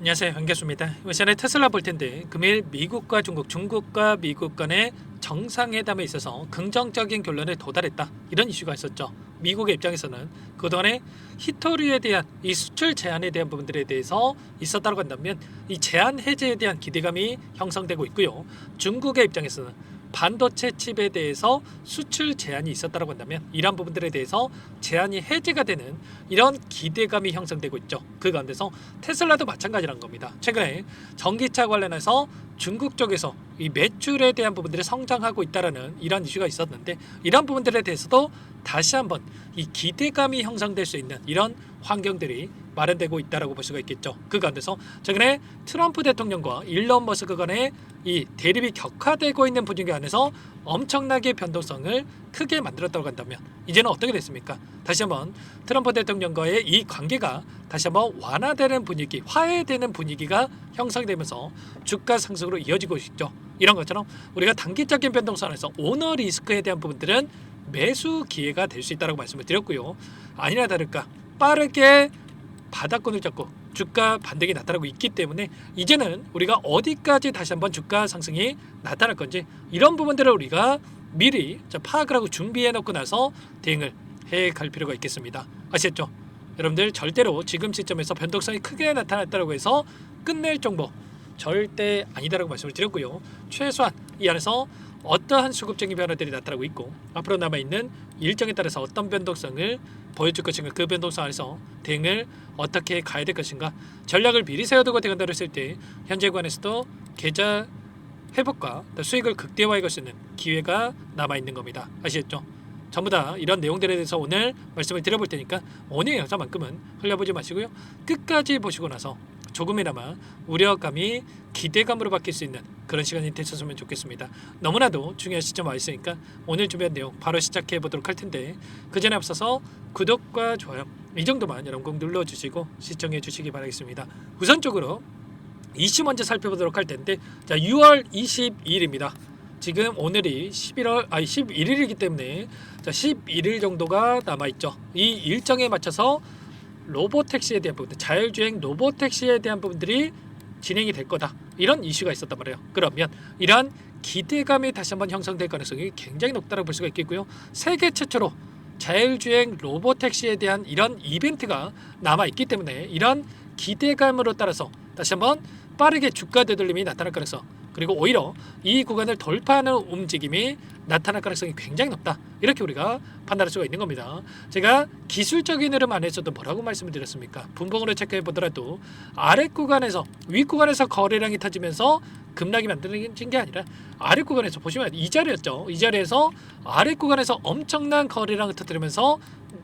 안녕하세요. 반갑습니다. 이번 시간에 테슬라 볼 텐데 금일 미국과 중국 중국과 미국 간의 정상회담에 있어서 긍정적인 결론에 도달했다. 이런 이슈가 있었죠. 미국의 입장에서는 그동안에 히토류에 대한 이 수출 제한에 대한 부분들에 대해서 있었다고 한다면 이 제한 해제에 대한 기대감이 형성되고 있고요. 중국의 입장에서는 반도체 칩에 대해서 수출 제한이 있었다고 한다면 이러한 부분들에 대해서 제한이 해제가 되는 이런 기대감이 형성되고 있죠. 그 가운데서 테슬라도 마찬가지란 겁니다. 최근에 전기차 관련해서 중국 쪽에서 이 매출에 대한 부분들이 성장하고 있다라는 이런 이슈가 있었는데 이런 부분들에 대해서도 다시 한번 이 기대감이 형성될 수 있는 이런 환경들이 마련되고 있다라고 볼 수가 있겠죠. 그 가운데서 최근에 트럼프 대통령과 일론 머스크 간의 이 대립이 격화되고 있는 분위기 안에서 엄청나게 변동성을 크게 만들었다고 한다면 이제는 어떻게 됐습니까? 다시 한번 트럼프 대통령과의 이 관계가 다시 한번 완화되는 분위기, 화해되는 분위기가 형성되면서 주가 상승으로 이어지고 있죠. 이런 것처럼 우리가 단기적인 변동성 안에서 오너 리스크에 대한 부분들은 매수 기회가 될 수 있다고 말씀을 드렸고요. 아니나 다를까 빠르게 바닥권을 잡고 주가 반등이 나타나고 있기 때문에 이제는 우리가 어디까지 다시 한번 주가 상승이 나타날 건지 이런 부분들을 우리가 미리 자, 파악을 하고 준비해 놓고 나서 대응을 해 갈 필요가 있겠습니다. 아시겠죠? 여러분들 절대로 지금 시점에서 변동성이 크게 나타났다고 해서 끝낼 정보 절대 아니다라고 말씀을 드렸고요. 최소한 이 안에서 어떠한 수급적인 변화들이 나타나고 있고 앞으로 남아 있는 일정에 따라서 어떤 변동성을 보여줄 것인가 그 변동성 안에서 대응을 어떻게 가야 될 것인가 전략을 미리 세워두고 대응한다고 했을 때 현재 관에서도 계좌 회복과 또 수익을 극대화해 갈수 있는 기회가 남아 있는 겁니다. 아시겠죠? 전부 다 이런 내용들에 대해서 오늘 말씀을 드려볼 테니까 오늘 영상만큼은 흘려보지 마시고요. 끝까지 보시고 나서 조금이나마 우려감이 기대감으로 바뀔 수 있는 그런 시간이 되셨으면 좋겠습니다. 너무나도 중요한 시점 와 있으니까 오늘 준비한 내용 바로 시작해 보도록 할 텐데 그 전에 앞서서 구독과 좋아요 이 정도만 여러분 꼭 눌러주시고 시청해 주시기 바라겠습니다. 우선적으로 이슈 먼저 살펴보도록 할 텐데 자 6월 22일입니다. 지금 오늘이 11월 아니 11일이기 때문에 자 11일 정도가 남아 있죠. 이 일정에 맞춰서 로보택시에 대한 부분, 자율주행 로보택시에 대한 부분들이 진행이 될 거다. 이런 이슈가 있었단 말이에요. 그러면 이러한 기대감이 다시 한번 형성될 가능성이 굉장히 높다고 볼 수가 있겠고요. 세계 최초로 자율주행 로보택시에 대한 이런 이벤트가 남아 있기 때문에 이런 기대감으로 따라서 다시 한번 빠르게 주가 되돌림이 나타날 가능성 그리고 오히려 이 구간을 돌파하는 움직임이 나타날 가능성이 굉장히 높다. 이렇게 우리가 판단할 수가 있는 겁니다. 제가 기술적인 흐름 안에서도 뭐라고 말씀을 드렸습니까? 분봉으로 체크해 보더라도 아래 구간에서 위 구간에서 거래량이 터지면서 급락이 만들어진 게 아니라 아래 구간에서 보시면 이 자리였죠. 이 자리에서 아래 구간에서 엄청난 거래량을 터뜨리면서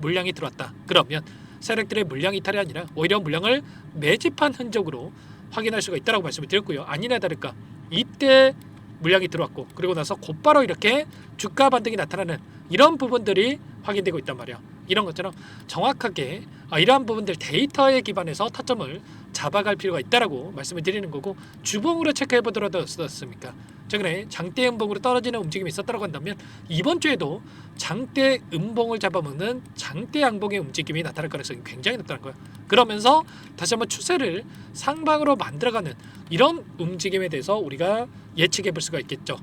물량이 들어왔다. 그러면 세력들의 물량 이탈이 아니라 오히려 물량을 매집한 흔적으로 확인할 수가 있다고 말씀을 드렸고요. 아니나 다를까 이때 물량이 들어왔고 그리고 나서 곧바로 이렇게 주가 반등이 나타나는 이런 부분들이 확인되고 있단 말이야. 이런 것처럼 정확하게 아, 이러한 부분들 데이터에 기반해서 타점을 잡아갈 필요가 있다라고 말씀을 드리는 거고 주봉으로 체크해 보더라도 어떻습니까? 최근에 장대 음봉으로 떨어지는 움직임이 있었다고 한다면 이번 주에도 장대 음봉을 잡아먹는 장대 양봉의 움직임이 나타날 가능성이 굉장히 높다는 거예요. 그러면서 다시 한번 추세를 상방으로 만들어가는 이런 움직임에 대해서 우리가 예측해 볼 수가 있겠죠.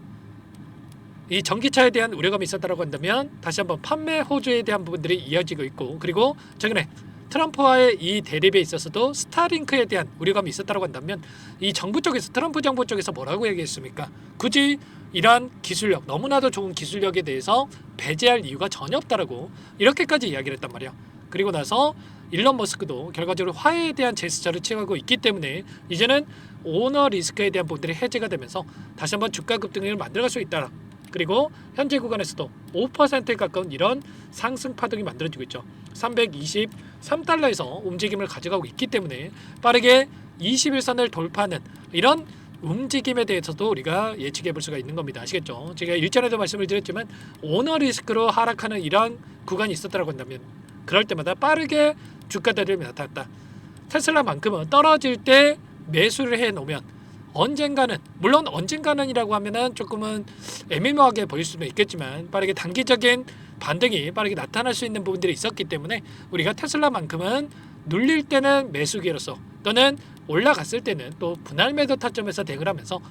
이 전기차에 대한 우려감이 있었다고 한다면 다시 한번 판매 호주에 대한 부분들이 이어지고 있고 그리고 최근에 트럼프와의 이 대립에 있어서도 스타링크에 대한 우려감이 있었다고 한다면 이 정부 쪽에서 트럼프 정부 쪽에서 뭐라고 얘기했습니까? 굳이 이러한 기술력 너무나도 좋은 기술력에 대해서 배제할 이유가 전혀 없다라고 이렇게까지 이야기를 했단 말이야. 그리고 나서 일론 머스크도 결과적으로 화해에 대한 제스처를 취하고 있기 때문에 이제는 오너 리스크에 대한 부분들이 해제가 되면서 다시 한번 주가 급등을 만들어갈 수 있다. 그리고 현재 구간에서도 5%에 가까운 이런 상승 파동이 만들어지고 있죠. 323달러에서 움직임을 가져가고 있기 때문에 빠르게 21선을 돌파하는 이런 움직임에 대해서도 우리가 예측해 볼 수가 있는 겁니다. 아시겠죠? 제가 일전에도 말씀을 드렸지만 오너 리스크로 하락하는 이러한 구간이 있었다고 한다면 그럴 때마다 빠르게 주가 대립이 나타났다. 테슬라만큼은 떨어질 때 매수를 해 놓으면 언젠가는 물론 언젠가는이라고 하면은 조금은 애매모호하게 보일 수는 있겠지만 빠르게 단기적인 반등이 빠르게 나타날 수 있는 부분들이 있었기 때문에 우리가 테슬라만큼은 눌릴 때는 매수 기회로서 또는 올라갔을 때는 또 분할 매도 타점에서 대응을 하면서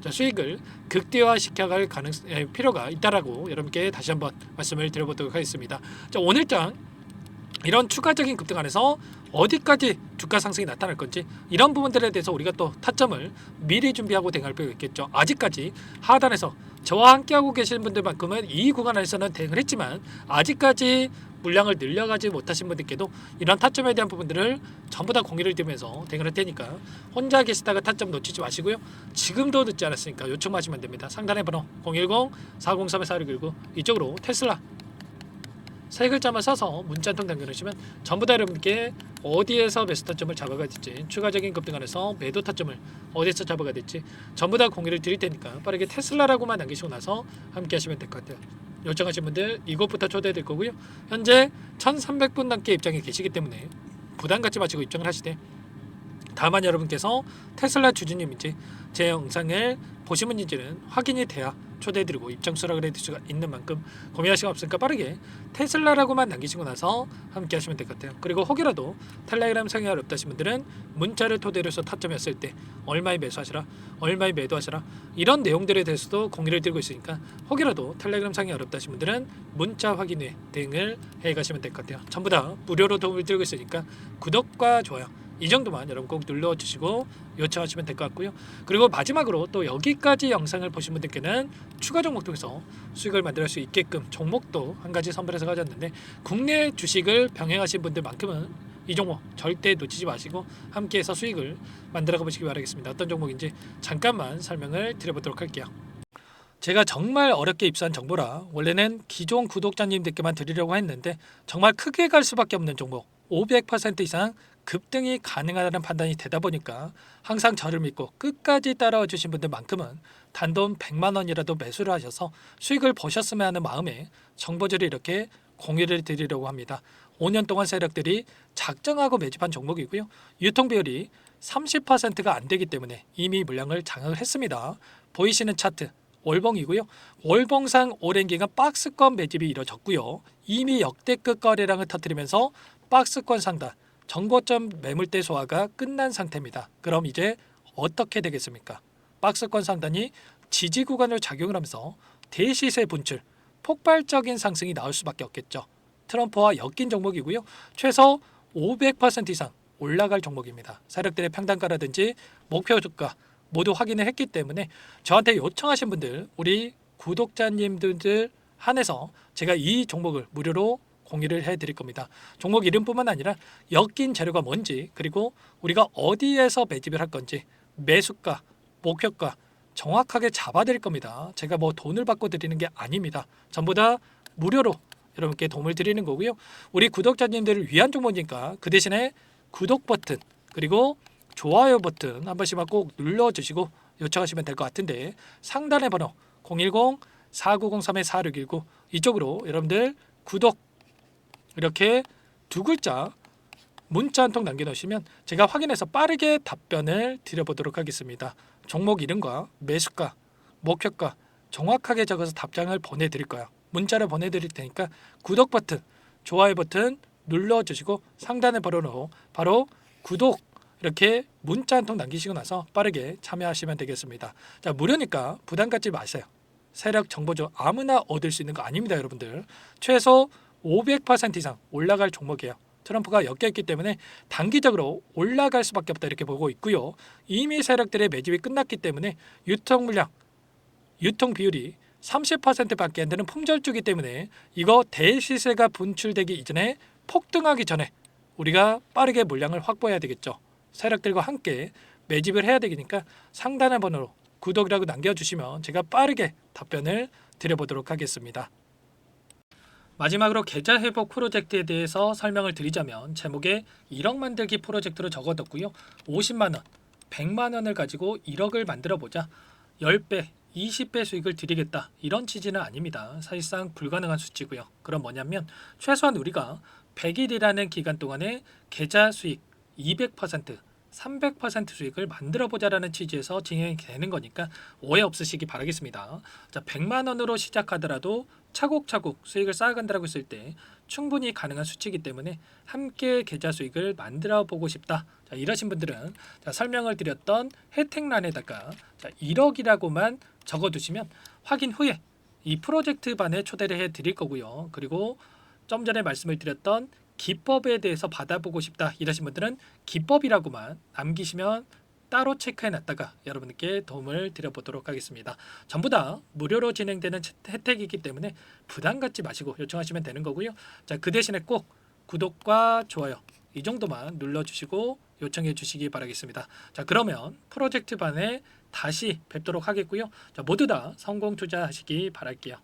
자, 수익을 극대화시켜갈 가능 에, 필요가 있다라고 여러분께 다시 한번 말씀을 드려보도록 하겠습니다. 자, 오늘장 이런 추가적인 급등 안에서 어디까지 주가 상승이 나타날 건지 이런 부분들에 대해서 우리가 또 타점을 미리 준비하고 대응할 필요가 있겠죠. 아직까지 하단에서 저와 함께하고 계신 분들만큼은 이 구간 에서는 대응을 했지만 아직까지 물량을 늘려가지 못하신 분들께도 이런 타점에 대한 부분들을 전부 다 공유를 드리면서 대응을 할 테니까 혼자 계시다가 타점 놓치지 마시고요. 지금도 늦지 않았으니까 요청하시면 됩니다. 상단의 번호 010-403-4619 이쪽으로 테슬라 세 글자만 써서 문자 한 통 남겨놓으시면 전부 다 여러분께 어디에서 매수 타점을 잡아가 될지 추가적인 급등 안에서 매도 타점을 어디서 잡아가 될지 전부 다 공유를 드릴 테니까 빠르게 테슬라라고만 남기시고 나서 함께 하시면 될 것 같아요. 요청하신 분들 이곳부터 초대될 거고요. 현재 1,300분 넘게 입장에 계시기 때문에 부담 갖지 마시고 입장을 하시되 다만 여러분께서 테슬라 주주님인지 제 영상을 보신 분인지는 확인이 돼야 초대해드리고 입장 수락을 해드릴 수가 있는 만큼 고민할 시간 없으니까 빠르게 테슬라라고만 남기시고 나서 함께 하시면 될 것 같아요. 그리고 혹이라도 텔레그램 상이 어렵다신 분들은 문자를 토대로 해서 타점했을 때 얼마에 매수하시라, 얼마에 매도하시라 이런 내용들에 대해서도 공유를 드리고 있으니까 혹이라도 텔레그램 상이 어렵다신 분들은 문자 확인 후에 대응을 해가시면 될 것 같아요. 전부 다 무료로 도움을 드리고 있으니까 구독과 좋아요 이 정도만 여러분 꼭 눌러주시고 요청하시면 될 것 같고요. 그리고 마지막으로 또 여기까지 영상을 보신 분들께는 추가 종목 통해서 수익을 만들 수 있게끔 종목도 한 가지 선별해서 가졌는데 국내 주식을 병행하신 분들만큼은 이 종목 절대 놓치지 마시고 함께해서 수익을 만들어 가 보시기 바라겠습니다. 어떤 종목인지 잠깐만 설명을 드려보도록 할게요. 제가 정말 어렵게 입수한 정보라 원래는 기존 구독자님들께만 드리려고 했는데 정말 크게 갈 수밖에 없는 종목 500% 이상 급등이 가능하다는 판단이 되다 보니까 항상 저를 믿고 끝까지 따라와 주신 분들만큼은 단돈 100만 원이라도 매수를 하셔서 수익을 보셨으면 하는 마음에 정보들을 이렇게 공유를 드리려고 합니다. 5년 동안 세력들이 작정하고 매집한 종목이고요. 유통 비율이 30%가 안 되기 때문에 이미 물량을 장악을 했습니다. 보이시는 차트 월봉이고요. 월봉상 오랜 기간 박스권 매집이 이뤄졌고요. 이미 역대급 거래량을 터뜨리면서 박스권 상단 정고점 매물대 소화가 끝난 상태입니다. 그럼 이제 어떻게 되겠습니까? 박스권 상단이 지지 구간을 작용을 하면서 대시세 분출, 폭발적인 상승이 나올 수밖에 없겠죠. 트럼프와 엮인 종목이고요. 최소 500% 이상 올라갈 종목입니다. 세력들의 평단가라든지 목표 주가 모두 확인을 했기 때문에 저한테 요청하신 분들 우리 구독자님들 한해서 제가 이 종목을 무료로 공유를 해드릴 겁니다. 종목 이름뿐만 아니라 엮인 재료가 뭔지 그리고 우리가 어디에서 매집을 할 건지 매수가, 목표가 정확하게 잡아드릴 겁니다. 제가 뭐 돈을 받고 드리는 게 아닙니다. 전부 다 무료로 여러분께 도움을 드리는 거고요. 우리 구독자님들을 위한 종목이니까 그 대신에 구독 버튼 그리고 좋아요 버튼 한 번씩만 꼭 눌러주시고 요청하시면 될 것 같은데 상단의 번호 010-4903-4619 이쪽으로 여러분들 구독 이렇게 두 글자 문자 한 통 남겨놓으시면 제가 확인해서 빠르게 답변을 드려보도록 하겠습니다. 종목 이름과 매수가, 목표가 정확하게 적어서 답장을 보내드릴 거예요. 문자를 보내드릴 테니까 구독 버튼, 좋아요 버튼 눌러주시고 상단의 번호로 바로 구독 이렇게 문자 한 통 남기시고 나서 빠르게 참여하시면 되겠습니다. 자 무료니까 부담 갖지 마세요. 세력 정보죠 아무나 얻을 수 있는 거 아닙니다, 여러분들. 최소 500% 이상 올라갈 종목이에요. 트럼프가 엮여있기 때문에 단기적으로 올라갈 수밖에 없다 이렇게 보고 있고요. 이미 세력들의 매집이 끝났기 때문에 유통 물량, 유통 비율이 30%밖에 안 되는 품절주기 때문에 이거 대시세가 분출되기 이전에 폭등하기 전에 우리가 빠르게 물량을 확보해야 되겠죠. 세력들과 함께 매집을 해야 되니까 상단의 번호로 구독이라고 남겨주시면 제가 빠르게 답변을 드려보도록 하겠습니다. 마지막으로 계좌 회복 프로젝트에 대해서 설명을 드리자면 제목에 1억 만들기 프로젝트로 적어뒀고요. 50만 원, 100만 원을 가지고 1억을 만들어 보자. 10배, 20배 수익을 드리겠다. 이런 취지는 아닙니다. 사실상 불가능한 수치고요. 그럼 뭐냐면 최소한 우리가 100일이라는 기간 동안에 계좌 수익 200% 300% 수익을 만들어 보자라는 취지에서 진행이 되는 거니까 오해 없으시기 바라겠습니다. 자, 100만 원으로 시작하더라도 차곡차곡 수익을 쌓아간다고 했을 때 충분히 가능한 수치이기 때문에 함께 계좌 수익을 만들어 보고 싶다. 자, 이러신 분들은 자, 설명을 드렸던 혜택란에다가 자, 1억이라고만 적어 두시면 확인 후에 이 프로젝트 반에 초대를 해 드릴 거고요. 그리고 좀 전에 말씀을 드렸던 기법에 대해서 받아보고 싶다 이러신 분들은 기법이라고만 남기시면 따로 체크해 놨다가 여러분께 도움을 드려보도록 하겠습니다. 전부 다 무료로 진행되는 채- 혜택이기 때문에 부담 갖지 마시고 요청하시면 되는 거고요. 자, 그 대신에 꼭 구독과 좋아요 이 정도만 눌러주시고 요청해 주시기 바라겠습니다. 자, 그러면 프로젝트 반에 다시 뵙도록 하겠고요. 자, 모두 다 성공 투자하시기 바랄게요.